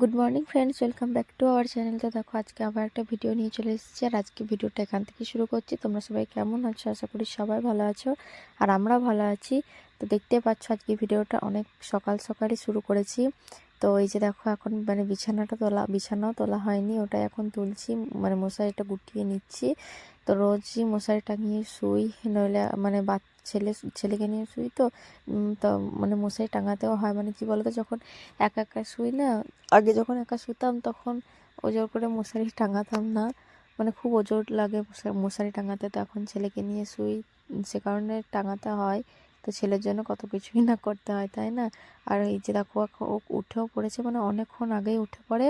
Good morning friends welcome back to our channel তো দেখো, আজকে আবার একটা ভিডিও নিয়ে চলে এসেছি। আর আজকে ভিডিওটা এখান থেকে শুরু করছি। তোমরা সবাই কেমন আছো? আশা করি সবাই ভালো আছো। আর আমরা ভালো আছি। তো দেখতে পাচ্ছ, আজকে ভিডিওটা অনেক সকাল সকালই শুরু করেছি। তো এই যে দেখো এখন মানে বিছানাটা তোলা, বিছানাও তোলা হয়নি, ওটা এখন তুলছি মানে মশারিটা গুটিয়ে নিচ্ছি। তো রোজই মশারি টাঙিয়ে শুই, নইলে মানে বা ছেলে ছেলেকে নিয়ে শুই তো তো মানে মশারি টাঙাতেও হয় মানে কি বলতো যখন একা একা শুই না, আগে যখন একা শুতাম তখন ওজোর করে মশারি টাঙাতাম না মানে খুব ওজোর লাগে মশা- মশারি টাঙাতে, তো এখন ছেলেকে নিয়ে শুই, সে কারণে টাঙাতে হয়। তো ছেলের জন্য কত কিছুই না করতে হয়, তাই না? আর এই যে দেখো, ও উঠেও পড়েছে মানে অনেকক্ষণ আগেই উঠে পড়ে।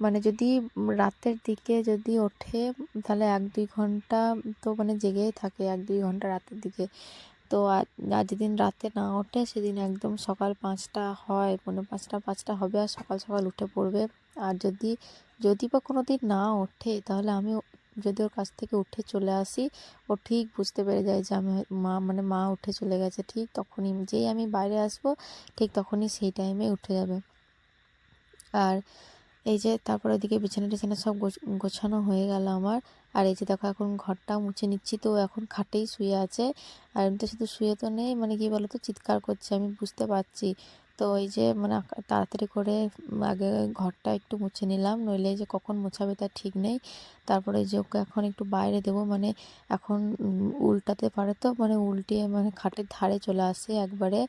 মানে যদি রাতের দিকে যদি ওঠে, তাহলে এক দুই ঘণ্টা তো মানে জেগেই থাকে, এক দুই ঘণ্টা রাতের দিকে। তো আর যেদিন রাতে না ওঠে, সেদিন একদম সকাল পাঁচটা হয় মানে পাঁচটা পাঁচটা হবে আর সকাল সকাল উঠে পড়বে। আর যদি যদি বা কোনো দিন না ওঠে, তাহলে আমি যদি ওর কাছ থেকে উঠে চলে আসি, ও ঠিক বুঝতে পেরে যায় যে আমি মা মানে মা উঠে চলে গেছে, ঠিক তখনই যেই আমি বাইরে আসব, ঠিক তখনই সেই টাইমে উঠে যাবে। আর এই যে তারপর ওদিকে বিছানা টিছানা সব গোছ- গোছানো হয়ে গেল আমার। আর এই যে দেখো এখন ঘরটা মুছে নিচ্ছি, তো এখন খাটেই শুয়ে আছে। আর এমনিতে শুধু শুয়ে তো নেই মানে কি বলতো, চিৎকার করছে, আমি বুঝতে পারছি। তো এই যে মানে তাড়াতাড়ি করে আগে ঘরটা একটু মুছে নিলাম, নইলে যে কখন মোছাবে তার ঠিক নেই। তারপরে যে ওকে এখন একটু বাইরে দেবো মানে এখন উল্টাতে পারে তো মানে উল্টিয়ে মানে খাটের ধারে চলে আসে একবারে।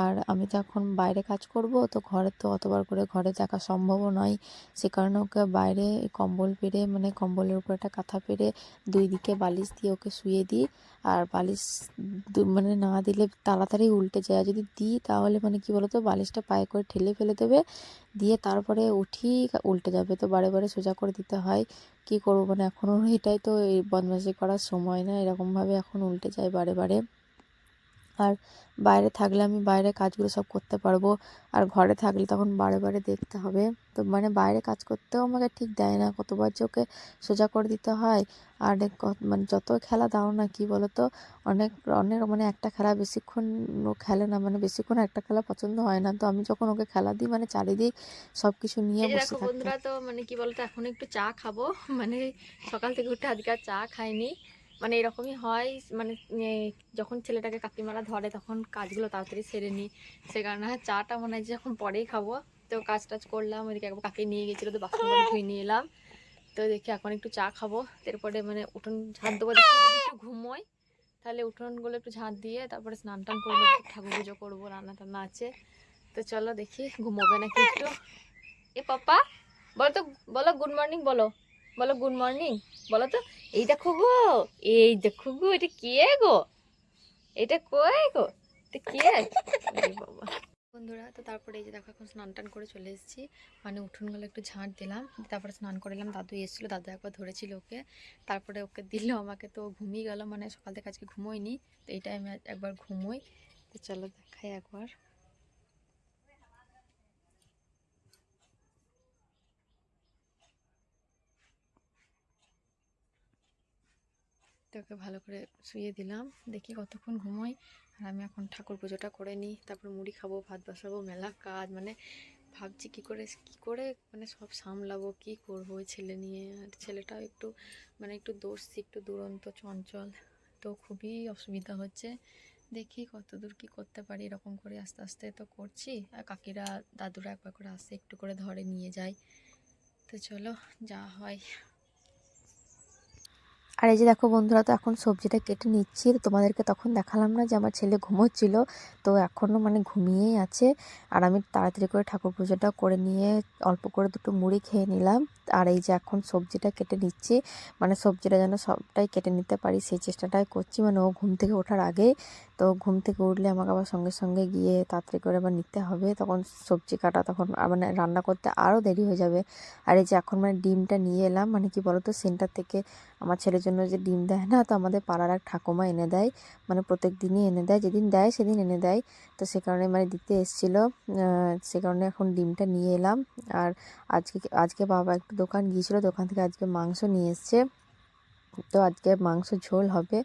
আর আমি তো এখন বাইরে কাজ করব, তো ঘরে তো অতবার করে ঘরে থাকা সম্ভবও নয়। সে কারণে ওকে বাইরে কম্বল পেরে মানে কম্বলের উপর একটা কাঁথা পেরে দুই দিকে বালিশ দিয়ে ওকে শুয়ে দিই। আর বালিশ মানে না দিলে তাড়াতাড়ি উল্টে যায়। যদি দিই তাহলে মানে কি বলতো, বালিশটা পায়ে করে ঠেলে ফেলে দেবে। দিয়ে তারপরে উঠি, উল্টে যাবে। তো বারে বারে সোজা করে দিতে হয়। কি করব? মানে এখনও এটাই তো এই বদমাইশি করার সময় না। এরকমভাবে এখন উল্টে যায় বারে বারে। আর বাইরে থাকলে আমি বাইরে কাজগুলো সব করতে পারব। আর ঘরে থাকলে তখন বারে বারে দেখতে হবে। তো মানে বাইরে কাজ করতেও আমাকে ঠিক দেয় না। কতবার যে ওকে সোজা করে দিতে হয়। আর মানে যত খেলা দাও না কি বলো তো অনেক অনেক মানে একটা খেলা বেশিক্ষণ ও খেলে না। মানে বেশিক্ষণ একটা খেলা পছন্দ হয় না। তো আমি যখন ওকে খেলা দিই মানে চারিদিক সব কিছু নিয়ে বসে দেখো বন্ধুরা তো মানে কি বলতো এখন একটু চা খাব। মানে সকাল থেকে উঠে আজকে আর চা খাইনি। মানে এরকমই হয় মানে যখন ছেলেটাকে কাকিমারা ধরে তখন কাজগুলো তাড়াতাড়ি সেরে নিই। সে কারণে চাটা মনে হয় যখন পরেই খাব। তো কাজ টাজ করলাম, ওইদিকে একবার কাকে নিয়ে গেছিল, তো বাসন ধুয়ে নিয়ে এলাম। তো দেখি এখন একটু চা খাব। তারপরে মানে উঠোন ঝাঁট দেবো একটু ঘুমোই তাহলে উঠোনগুলো একটু ঝাঁট দিয়ে তারপরে স্নান টান করব ঠাকুর পুজো করব, রান্না টান্না আছে। তো চলো দেখি ঘুমোবে নাকি একটু। এ পাপা, বলো তো, বলো গুড মর্নিং বলো। বলো গুড মর্নিং বলো তো এই দেখো গো এই দেখো গো এটা কে গো? এটা কই গো? এটা কে? বাবা। বন্ধুরা তো তারপরে এই যে দেখো এখন স্নান টান করে চলে এসেছি। মানে উঠোনগুলো একটু ঝাঁট দিলাম তারপরে স্নান করে এলাম দাদু এসেছিল দাদু একবার ধরেছিল ওকে। তারপরে ওকে দিল আমাকে তো ঘুমিয়ে গেল মানে সকাল থেকে আজকে ঘুমোইনি তো এই টাইমে একবার ঘুমোই তো চলো দেখাই একবার। তো ভালো করে শুয়ে দিলাম। দেখি কতক্ষণ ঘুমোই। আর আমি এখন ঠাকুর পুজোটা করে নিই। তারপর মুড়ি খাব, ভাত বসাবো, মেলা কাজ। মানে ভাবছি কি করে কি করে মানে সব সামলাবো, কি করব ওই ছেলে নিয়ে। আর ছেলেটাও একটু মানে একটু দোষী, একটু দুরন্ত, চঞ্চল। তো খুবই অসুবিধা হচ্ছে। দেখি কত দূর কী করতে পারি, এরকম করে আস্তে আস্তে তো করছি। আর কাকিরা, দাদুরা একবার করে আসে, একটু করে ধরে নিয়ে যায়। তো চলো, যা হয়। আর এই যে দেখো বন্ধুরা, তো এখন সবজিটা কেটে নিচ্ছি তোমাদেরকে তখন দেখালাম না যে আমার ছেলে ঘুমোচ্ছিল, তো এখনও মানে ঘুমিয়েই আছে। আর আমি তাড়াতাড়ি করে ঠাকুর পুজোটা করে নিয়ে অল্প করে দুটো মুড়ি খেয়ে নিলাম। আর এই যে এখন সবজিটা কেটে নিচ্ছি মানে সবজিটা যেন সবটাই কেটে নিতে পারি, সেই চেষ্টাটাই করছি মানে ও ঘুম থেকে ওঠার আগে তো ঘুম থেকে উঠলে আমাকে আবার সঙ্গে সঙ্গে গিয়ে তাড়াতাড়ি করে আবার নিতে হবে। তখন সবজি কাটা, তখন মানে রান্না করতে আরও দেরি হয়ে যাবে। আর এই যে এখন মানে ডিমটা নিয়ে এলাম মানে কি বলতো, সেন্টার থেকে আমার ছেলের জন্য যে ডিম দেয় না, তো আমাদের পাড়ার এক ঠাকুমা এনে দেয় মানে প্রত্যেক দিনই এনে দেয়, যেদিন দেয় সেদিন এনে দেয়। তো সে কারণে মানে দিতে এসেছিল সে কারণে এখন ডিমটা নিয়ে এলাম। আর আজকে আজকে বাবা একটু দোকান গিয়েছিল, দোকান থেকে আজকে মাংস নিয়ে এসছে। তো আজকে মাংস ঝোল হবে।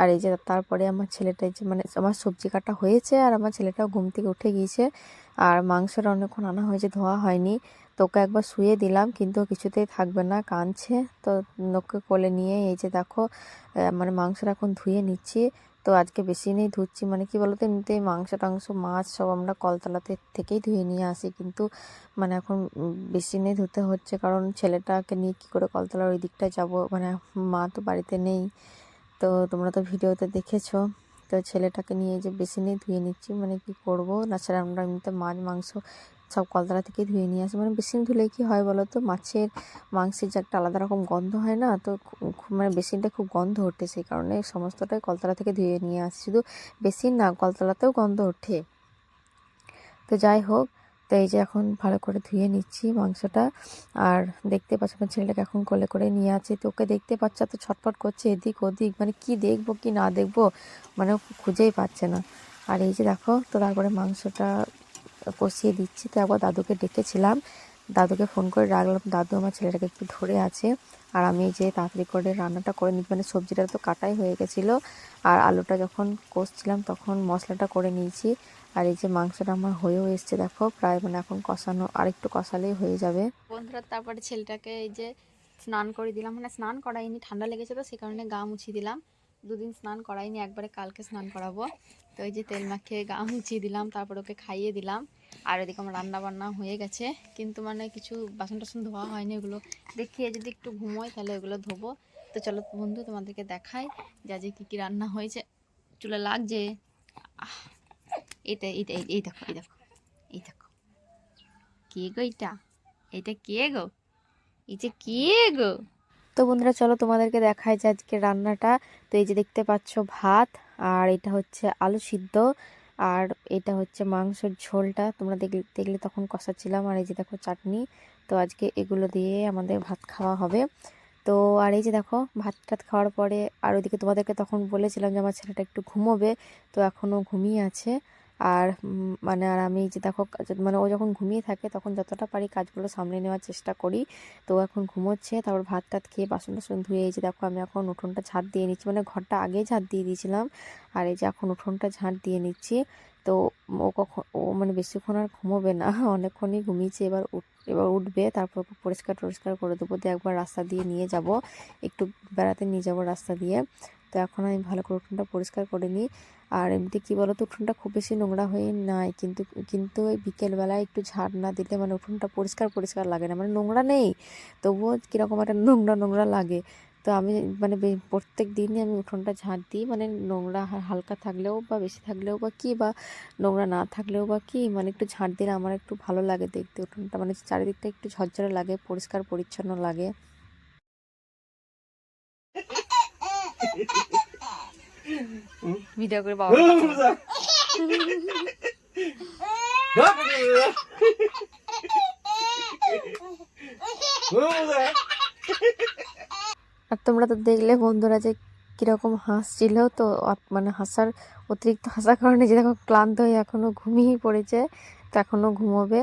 আর এই যে তারপরে আমার ছেলেটা যে মানে আমার সবজি কাটা হয়েছে আর আমার ছেলেটাও ঘুম থেকে উঠে গিয়েছে। আর মাংসটা অনেকক্ষণ আনা হয়েছে, ধোয়া হয়নি। তো ওকে একবার শুয়ে দিলাম, কিন্তু কিছুতেই থাকবে না, কাঁদছে। তো ওকে কোলে নিয়ে এই যে দেখো মানে মাংসটা এখন ধুয়ে নিচ্ছি। তো আজকে বেশি নেই ধুচ্ছি। মানে কি বলতো এমনিতে মাংস টাংস, মাছ সব আমরা কলতলাতে থেকেই ধুয়ে নিয়ে আসি। কিন্তু মানে এখন বেশি নেই ধুতে হচ্ছে। কারণ ছেলেটাকে নিয়ে কী করে কলতলার ওই দিকটা যাব? মানে মা তো বাড়িতে নেই। তো তোমরা তো ভিডিওতে দেখেছ। তো ছেলেটাকে নিয়ে যে বেশি নেই ধুয়ে নিচ্ছি। মানে কি করব? তাছাড়া আমরা এমনিতে মাছ, মাংস সব কলতলা থেকে ধুয়ে নিয়ে আসি। মানে বেসিন ধুলে কি হয় বলো তো? মাছের, মাংসের যে একটা আলাদা রকম গন্ধ হয় না, তো মানে বেসিনটা খুব গন্ধ ওঠে সেই কারণে সমস্তটাই কলতলা থেকে ধুয়ে নিয়ে আসি। শুধু বেসিন না, কলতলাতেও গন্ধ ওঠে। তো যাই হোক, তো এই যে এখন ভালো করে ধুয়ে নিচ্ছি মাংসটা। আর দেখতে পাচ্ছ আমার ছেলেটাকে এখন কোলে করে নিয়ে আছে। তো ওকে দেখতে পাচ্ছ তো ছটফট করছে এদিক ওদিক। মানে কি দেখব, কি না দেখব? মানে খুঁজেই পাচ্ছে না। আর এই যে দেখো তো তারপরে মাংসটা কষিয়ে দিচ্ছি। তো একবার দাদুকে ডেকেছিলাম। দাদুকে ফোন করে রাখলাম, দাদু, আমার ছেলেটাকে একটু ধরে আছে। আর আমি যে তাড়াতাড়ি করে রান্নাটা করে নিচ্ছি মানে সবজিটা তো কাটাই হয়ে গেছিল। আর আলুটা যখন কষছিলাম, তখন মশলাটা করে নিয়েছি। আর এই যে মাংসটা আমার হয়েও এসছে, দেখো, প্রায় মানে এখন কষানো আর একটু কষালেই হয়ে যাবে। বন্ধুরা, তারপরে ছেলেটাকে এই যে স্নান করে দিলাম। মানে স্নান করাইনি, ঠান্ডা লেগেছে তো, সে কারণে গা মুছিয়ে দিলাম। দুদিন স্নান করাইনি, একবারে কালকে স্নান করাবো। তো এই যে তেল মাখিয়ে গা মুছিয়ে দিলাম, তারপর ওকে খাইয়ে দিলাম। আর এদিকে আমার রান্না বান্না হয়ে গেছে। কিন্তু মানে কিছু বাসন টাসন ধোয়া হয়নি এগুলো দেখিয়ে যদি একটু ঘুমোয় তাহলে ওগুলো ধোবো। তো চলো বন্ধু, তোমাদেরকে দেখাই যে আজকে কী কী রান্না হয়েছে। চুলে লাগছে? এটা এইটা এই- দেখো, এই দেখো এই দেখো। কে গো এটা? এটা কে গো? এই যে কে গো? তো বন্ধুরা, চলো তোমাদেরকে দেখাই যে আজকে রান্নাটা। তো এই যে দেখতে পাচ্ছ ভাত, আর এটা হচ্ছে আলু সিদ্ধ। আর এটা হচ্ছে মাংসের ঝোলটা। তোমরা দেখলে দেখলে তখন কষাচ্ছিলাম আর এই যে দেখো চাটনি। তো আজকে এগুলো দিয়ে আমাদের ভাত খাওয়া হবে। তো আর এই যে দেখো, ভাত টাত খাওয়ার পরে আর ওইদিকে তোমাদেরকে তখন বলেছিলাম যে আমার ছেলেটা একটু ঘুমোবে। তো এখনও ঘুমিয়ে আছে। আর মানে আর আমি যে দেখো মানে ও যখন ঘুমিয়ে থাকে তখন যতটা পারি কাজগুলো সামলে নেওয়ার চেষ্টা করি। তো এখন ঘুমোচ্ছে, তারপর ভাত টাত খেয়ে বাসন টাসন ধুয়ে এই যে দেখো আমি এখন উঠোনটা ঝাঁট দিয়ে নিচ্ছি। মানে ঘরটা আগেই ঝাঁট দিয়ে দিয়েছিলাম আর এই যে এখন উঠোনটা ঝাঁট দিয়ে নিচ্ছি। তো ও কখন, ও মানে বেশিক্ষণ আর ঘুমোবে না, অনেকক্ষণই ঘুমিয়েছে। এবার উঠ, এবার উঠবে, তারপর পরিষ্কার টরিষ্কার করে দেবো। দিয়ে একবার রাস্তা দিয়ে নিয়ে যাব, একটু বেড়াতে নিয়ে যাব রাস্তা দিয়ে। তো এখন আমি ভালো করে উঠোনটা পরিষ্কার করে নিই। আর এমনিতে কী বলো তো উঠোনটা খুব বেশি নোংরা হয়ে নাই। কিন্তু কিন্তু ওই বিকেলবেলায় একটু ঝাড় না দিলে মানে উঠোনটা পরিষ্কার পরিষ্কার লাগে না। মানে নোংরা নেই, তবুও কীরকম একটা নোংরা নোংরা লাগে। তো আমি মানে প্রত্যেক দিনই আমি উঠোনটা ঝাঁট দিই। মানে নোংরা হালকা থাকলেও বা বেশি থাকলেও বা কি বা নোংরা না থাকলেও বা কি মানে একটু ঝাঁট দিলে আমার একটু ভালো লাগে দেখতে উঠোনটা। মানে চারিদিকটা একটু ঝরঝরে লাগে, পরিষ্কার, পরিচ্ছন্ন লাগে। ভিডিও করে আর তোমরা তো দেখলে বন্ধুরা যে কীরকম হাসছিল, তো মানে হাসার অতিরিক্ত হাসার কারণে যে দেখো ক্লান্ত হয়ে এখনও ঘুমিয়ে পড়েছে, তো এখনও ঘুমোবে।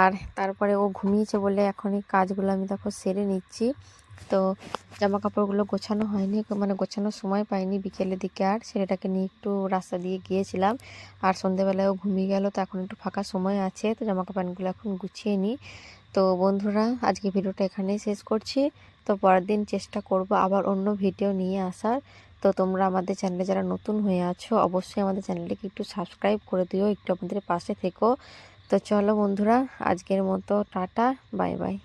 আর তারপরে ও ঘুমিয়েছে বলে এখন এই কাজগুলো আমি দেখো সেরে নিচ্ছি। তো জামা কাপড়গুলো গোছানো হয়নি মানে গোছানোর সময় পাইনি বিকেলের দিকে আর। ছেলেটাকে নিয়ে একটু রাস্তা দিয়ে গিয়েছিলাম আর সন্ধেবেলায়ও ঘুমিয়ে গেল, তো এখন একটু ফাঁকা সময় আছে, তো জামা কাপড়গুলো এখন গুছিয়ে নিই। তো বন্ধুরা, আজকে ভিডিওটা এখানেই শেষ করছি। তো পরের দিন চেষ্টা করব আবার অন্য ভিডিও নিয়ে আসার। তো তোমরা আমাদের চ্যানেলে যারা নতুন হয়ে আছো, অবশ্যই আমাদের চ্যানেলটিকে একটু সাবস্ক্রাইব করে দিও, একটু আমাদের পাশে থেকো। তো চলো বন্ধুরা, আজকের মতো টাটা, বাই বাই।